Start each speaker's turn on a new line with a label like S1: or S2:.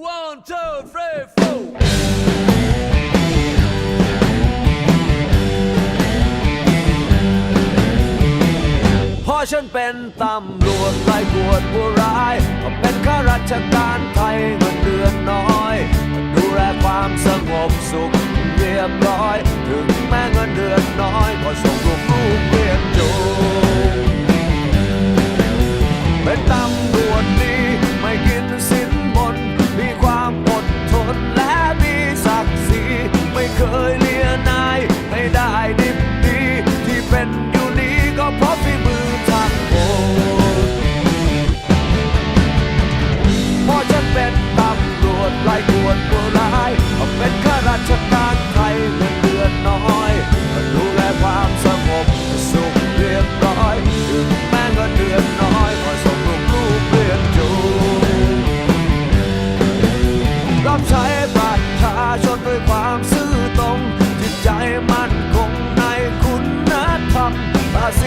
S1: One, two, three, four. พ่อฉันเป็นตำรวจไล่กวดผู้ร้ายเป็นข้าราชการไทยเงินเดือนน้อย ดูแลความสงบสุขเรียบร้อย ถึงแม้เงินเดือนน้อยก็ส่ง Mas